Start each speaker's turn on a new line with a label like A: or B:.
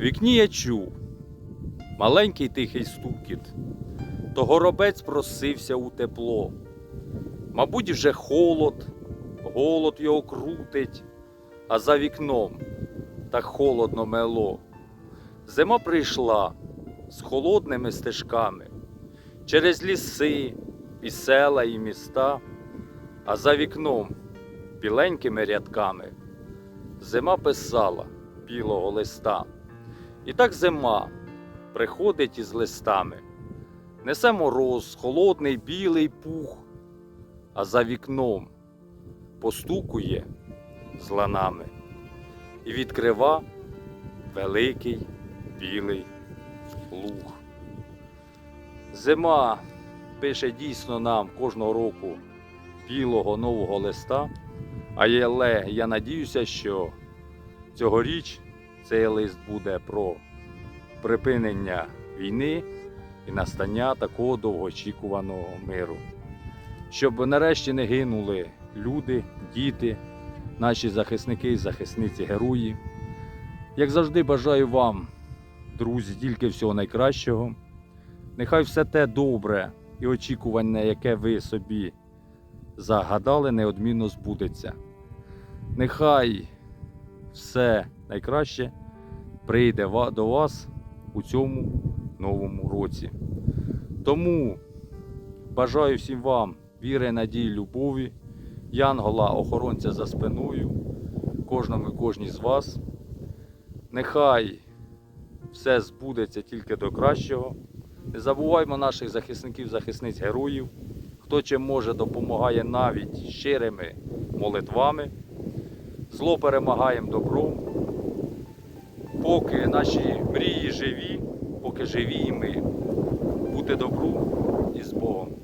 A: вікні я чув маленький тихий стукіт, то горобець просився у тепло. Мабуть, вже холод, голод його крутить, а за вікном так холодно мело. Зима прийшла з холодними стежками через ліси, і села, і міста, а за вікном біленькими рядками зима писала білого листа. І так зима приходить із листами, несе мороз, холодний білий пух, а за вікном постукує з ланами і відкрива великий білий луг. Зима пише дійсно нам кожного року білого нового листа. Але я надіюся, що цьогоріч цей лист буде про припинення війни і настання такого довгоочікуваного миру. Щоб нарешті не гинули люди, діти, наші захисники і захисниці герої. Як завжди, бажаю вам, друзі, тільки всього найкращого. Нехай все те добре і очікування, яке ви собі загадали, неодмінно збудеться. Нехай все найкраще прийде до вас у цьому новому році. Тому бажаю всім вам віри, надії, любові, янгола, охоронця за спиною, кожному і кожній з вас. Нехай все збудеться тільки до кращого. Не забуваймо наших захисників, захисниць героїв. Хто чим може, допомагає навіть щирими молитвами. Зло перемагаємо добром. Поки наші мрії живі, поки живі і ми. Бути добру і з Богом.